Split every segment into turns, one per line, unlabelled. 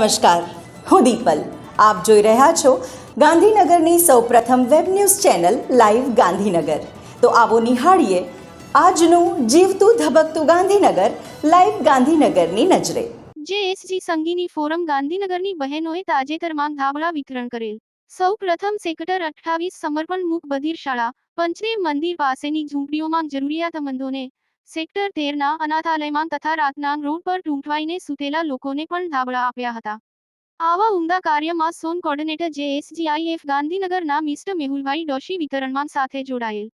નમસ્કાર, હું દીપલ. આપ જોઈ રહ્યા છો ગાંધીનગરની સૌપ્રથમ web news channel live Gandhinagar. તો આવો નિહાળીએ આજનું જીવતું ધબકતું ગાંધીનગર, લાઈવ ગાંધીનગરની નજરે.
જેએસજી સંગીની ફોરમ ગાંધીનગરની બહેનોએ તાજેતરમાં ધાબળા વિતરણ કરેલ. સૌ પ્રથમ સેક્ટર અઠ્ઠાવીસ સમર્પણ મુખ બધીર શાળા પંચદેવ મંદિર પાસેની ઝૂંપડીઓમાં જરૂરિયાતમંદોને સેક્ટર તેરના અનાથાલયમાં તથા રાતના રોડ પર ટૂંટવાઈને સૂતેલા લોકોને પણ ધાબળા આપ્યા હતા. આવા ઉમદા કાર્યમાં સોન કોર્ડિનેટર જે એસજીઆઈએફ ગાંધીનગરના મિસ્ટર મેહુલભાઈ ડોશી વિતરણમાં સાથે જોડાયેલ.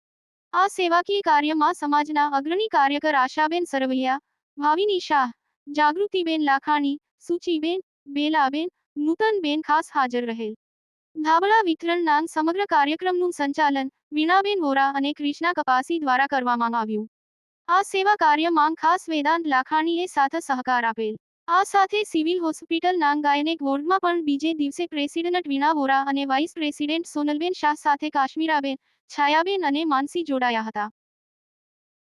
આ સેવાકીય કાર્યમાં સમાજના અગ્રણી કાર્યકર આશાબેન સરવૈયા, ભાવિની શાહ, જાગૃતિબેન લાખાણી, સુચિબેન, બેલાબેન, નૂતનબેન ખાસ હાજર રહેલ. ધાબળા વિતરણના સમગ્ર કાર્યક્રમનું સંચાલન વીણાબેન વોરા અને ક્રિષ્ના કપાસી દ્વારા કરવામાં આવ્યું. આ સેવા કાર્યમાં ખાસ વેદાંત લાખાણીએ સાથે સહકાર આપેલ. આ સાથે સિવિલ હોસ્પિટલ નાંગાયનેક વોર્ડમાં પણ બીજે દિવસે પ્રેસિડેન્ટ વીણા વોરા અને વાઇસ પ્રેસિડેન્ટ સોનલબેન શાહ સાથે કાશ્મીરાબેન, છાયાબેન અને માનસી જોડાયા હતા.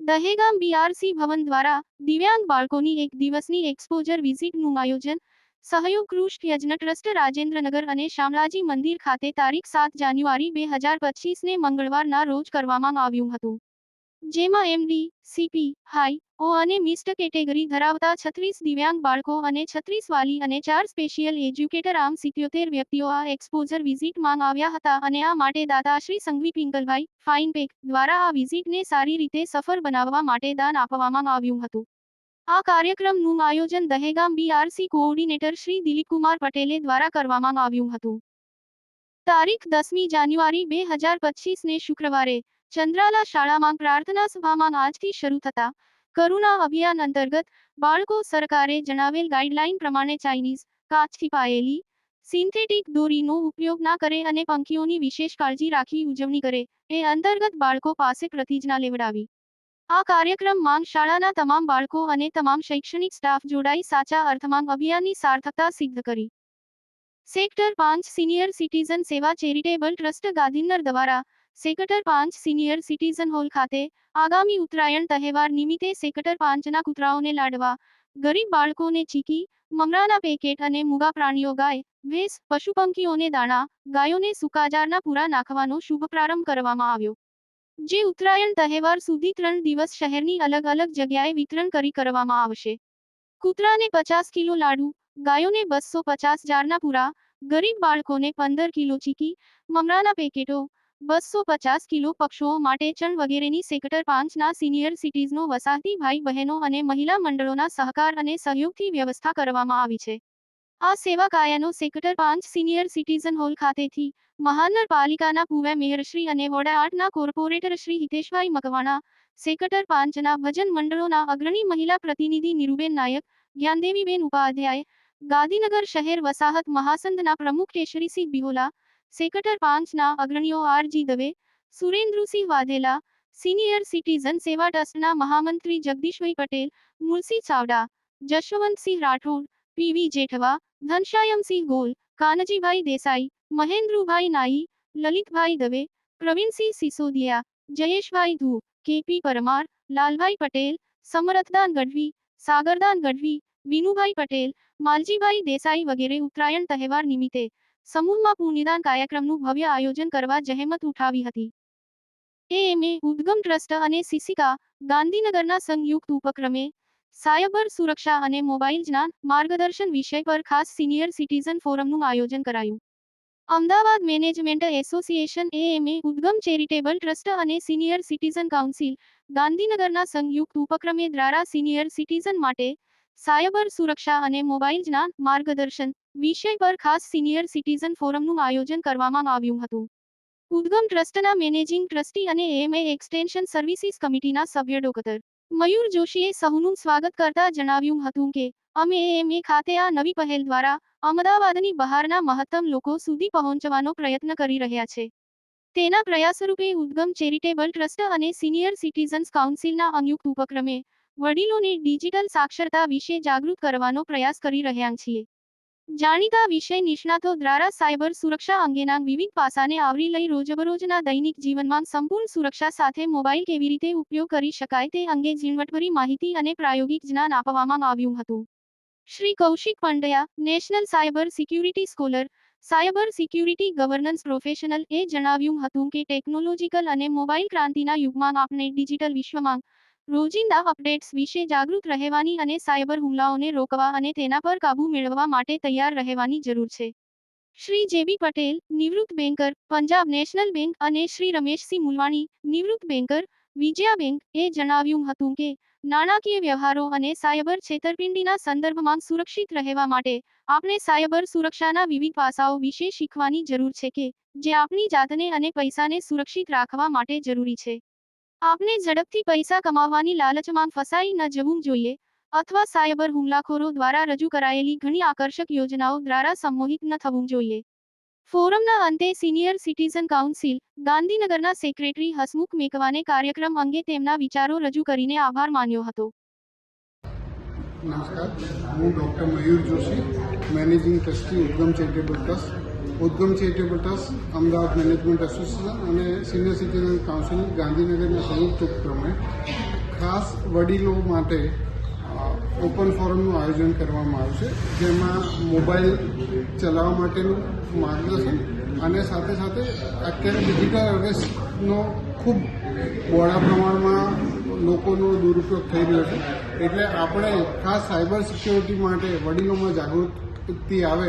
દહેગામ બીઆરસી ભવન દ્વારા દિવ્યાંગ બાળકોની એક દિવસની એક્સપોઝર વિઝિટનું આયોજન, સહયોગ કૃષ્ણ યજ્ઞ ટ્રસ્ટ રાજેન્દ્રનગર અને શામળાજી મંદિર ખાતે તારીખ સાત જાન્યુઆરી બે હજાર પચીસને મંગળવારના રોજ કરવામાં આવ્યું હતું. જેમાં એમડી, સીપી, હાઈ, ઓ અને મિસ્ટ કેટેગરી ધરાવતા છત્રીસ દિવ્યાંગ બાળકો અને છત્રીસ વાલી અને ચાર સ્પેશિયલ એજ્યુકેટર આમ સિત્યોતેર વ્યક્તિઓ આ એક્સપોઝર વિઝિટમાં આવ્યા હતા અને આ માટે દાતાશ્રી સંઘવી પિંગલભાઈ ફાઇનપેક દ્વારા આ વિઝિટને સારી રીતે સફળ બનાવવા માટે દાન આપવામાં આવ્યું હતું. આ કાર્યક્રમનું આયોજન દહેગામ બીઆરસી કોઓર્ડિનેટર શ્રી દિલીપકુમાર પટેલે દ્વારા કરવામાં આવ્યું હતું. તારીખ દસમી જાન્યુઆરી બે હજાર પચીસને શુક્રવારે ચંદ્રાલા શાળામાં પ્રાર્થના સભામાં આજથી શરૂ થતા કરુણા અભિયાન અંતર્ગત બાળકો સરકારે જણાવેલ ગાઈડલાઈન પ્રમાણે ચાઇનીઝ, કાચથી પાયેલી સિન્થેટિક દોરીનો ઉપયોગ ના કરે અને પંખીઓની વિશેષ કાળજી રાખી ઉજવણી કરે એ અંતર્ગત બાળકો પાસે પ્રતિજ્ઞા લેવડાવી. આ કાર્યક્રમમાં શાળાના તમામ બાળકો અને તમામ શૈક્ષણિક સ્ટાફ જોડાઈ સાચા અર્થમાં અભિયાનની સાર્થકતા સિદ્ધ કરી. સેક્ટર પાંચ senior citizen Seva charitable trust Gandhinagar દ્વારા સેક્ટર પાંચ સિનિયર સિટીઝન હોલ ખાતે આગામી ઉત્તરાયણ તહેવાર નિમિત્તે સેક્ટર પાંચના કૂતરાઓને લાડવા. ગરીબ બાળકોને ચીકી, મમરાના પેકેટ અને મૂગા પ્રાણીઓ ગાય, ભેંસ પશુ દાણા, ગાયોને સુકાજારના પૂરા નાખવાનો શુભ પ્રારંભ કરવામાં આવ્યો. જે ઉત્તરાયણ તહેવાર સુધી ત્રણ દિવસ શહેરની અલગ અલગ જગ્યાએ વિતરણ કરી કરવામાં આવશે. કૂતરાને પચાસ કિલો લાડુ, ગાયોને બસો પચાસ જારના પૂરા, ગરીબ બાળકોને પંદર કિલો ચીકી, મમરાના પેકેટો બસો પચાસ કિલો પક્ષીઓ માટે ચણ વગેરેની સેક્ટર પાંચના સિનિયર સિટીઝનો વસાહતી ભાઈ બહેનો અને મહિલા મંડળોના સહકાર અને સહયોગથી વ્યવસ્થા કરવામાં આવી છે. આ સેવા કાયાનો સેક્ટર પાંચ સિનિયર સિટીઝન હોલ ખાતેથી મહાનગરપાલિકાના પૂર્વ મેયરશ્રી અને વોર્ડ આઠના કોર્પોરેટર શ્રી હિતેશભાઈ મકવાણા, સેક્ટર પાંચના ભજન મંડળોના અગ્રણી મહિલા પ્રતિનિધિ નિરુબેન નાયક, જ્ઞાનદેવીબેન ઉપાધ્યાય, ગાંધીનગર શહેર વસાહત મહાસંધના પ્રમુખ કેશરીસિંહ બિહોલા સેક્ટર પાંચના અગ્રણીઓ R G Dave Surendrasinh Vaghela senior citizen સેવા ટ્રસ્ટના મહામંત્રી જગદીશભાઈ પટેલ મુલસી ચાવડા જશવંતસિંહ રાઠોડ પીવી જેઠવા ઘનશ્યામસિંહ ગોલ કાનજીભાઈ દેસાઈ મહેન્દ્રુભાઈ નાઈ લલિતભાઈ દવે પ્રવીણસિંહ સિસોદિયા જયેશભાઈ ધુ કેપી પરમાર લાલભાઈ પટેલ સમરથદાન ગઢવી સાગરદાન ગઢવી વિનુભાઈ પટેલ માલજીભાઈ દેસાઈ વગેરે ઉત્તરાયણ તહેવાર નિમિત્તે સમૂહમાં પુણ્યદાન કાર્યક્રમનું ભવ્ય આયોજન કરવા જહેમત ઉઠાવી હતી. એએમએ ઉદ્ગમ ટ્રસ્ટ અને સિસિકા ગાંધીનગરના સંયુક્ત ઉપક્રમે સાયબર સુરક્ષા અને મોબાઈલ જ્ઞાન માર્ગદર્શન વિષય પર ખાસ સિનિયર સિટીઝન ફોરમનું આયોજન કરાયું. Ahmedabad management association AMA Udgam charitable trust અને સિનિયર સિટીઝન કાઉન્સિલ ગાંધીનગરના સંયુક્ત ઉપક્રમે દ્વારા સિનિયર સિટીઝન માટે સાયબર સુરક્ષા અને મોબાઈલ જ્ઞાન માર્ગદર્શન વિષય પર ખાસ સિનિયર સિટીઝન ફોરમનું આયોજન કરવામાં આવ્યું હતું. ઉદ્ગમ ટ્રસ્ટના મેનેજિંગ ટ્રસ્ટી અને એમએ એક્સટેન્શન સર્વિસીસ કમિટીના સભ્ય ડોક્ટર મયુર જોશીએ સહુનું સ્વાગત કરતા જણાવ્યું હતું કે, અમે એમએ ખાતે આ નવી પહેલ દ્વારા અમદાવાદની બહારના મહત્તમ લોકો સુધી પહોંચવાનો પ્રયત્ન કરી રહ્યા છે. તેના પ્રયાસરૂપે ઉદ્ગમ ચેરિટેબલ ટ્રસ્ટ અને સિનિયર સિટીઝન્સ કાઉન્સિલના સંયુક્ત ઉપક્રમે વડીલોને ડિજિટલ સાક્ષરતા વિશે જાગૃત કરવાનો પ્રયાસ કરી રહ્યા છીએ. જાણીતા વિષય નિષ્ણાતો દ્વારા સાયબર સુરક્ષા અંગેના વિવિધ પાસાને આવરી લઈ રોજબરોજના દૈનિક જીવનમાં સંપૂર્ણ સુરક્ષા સાથે મોબાઈલ કેવી રીતે ઉપયોગ કરી શકાય તે અંગે ઝીણવટભરી માહિતી અને પ્રાયોગિક જ્ઞાન આપવામાં આવ્યું હતું. Shri Kaushik Pandya, national cyber security scholar, cyber security governance professional, એ જણાવ્યું હતું કે ટેકનોલોજીકલ અને મોબાઈલ ક્રાંતિના યુગમાં આપણે ડિજિટલ વિશ્વમાં રોજિંદા અપડેટ્સ વિશે જાગૃત રહેવાની અને સાયબર હુમલાઓને રોકવા અને તેના પર કાબૂ મેળવવા માટે તૈયાર રહેવાની જરૂર છે. શ્રી જેબી પટેલ, નિવૃત્ત બેન્કર પંજાબ નેશનલ બેંક અને શ્રી રમેશસિંહ મુલવાણી, નિવૃત્ત બેન્કર વિજયા બેંક, એ જણાવ્યું હતું કે, નાણાકીય વ્યવહારો અને સાયબર છેતરપિંડીના સંદર્ભમાં સુરક્ષિત રહેવા માટે આપણે સાયબર સુરક્ષાના વિવિધ પાસાઓ વિશે શીખવાની જરૂર છે કે, જે આપણી જાતને અને પૈસાને સુરક્ષિત રાખવા માટે જરૂરી છે. આપને ઝડપથી પૈસા કમાવવાની લાલચમાં ફસાઈ ન જવું જોઈએ અથવા સાયબર હુમલાખોરો દ્વારા રજૂ કરાયેલી ઘણી આકર્ષક યોજનાઓ દ્વારા સંમોહિત ન થવું જોઈએ. ફોરમના અંતે સિનિયર સિટીઝન કાઉન્સિલ ગાંધીનગરના સેક્રેટરી હસમુખ મેકવાને કાર્યક્રમ અંગે તેમના વિચારો રજૂ કરીને આભાર માન્યો હતો.
નમસ્કાર, હું doctor Mayur Joshi, managing trustee Udgam charitable trust Udgam charitable trust, Ahmedabad management association અને સિનિયર સિટીઝન કાઉન્સિલ ગાંધીનગરના સંયુક્ત ઉપક્રમે ખાસ વડીલો માટે ઓપન ફોરમનું આયોજન કરવામાં આવ્યું છે, જેમાં મોબાઈલ ચલાવવા માટેનું માર્ગદર્શન અને સાથે સાથે અત્યારે ડિજિટલ અવેર્સનો ખૂબ બહોળા પ્રમાણમાં લોકોનો દુરુપયોગ થઈ રહ્યો છે. એટલે આપણે ખાસ સાયબર સિક્યોરિટી માટે વડીલોમાં જાગૃતિ આવે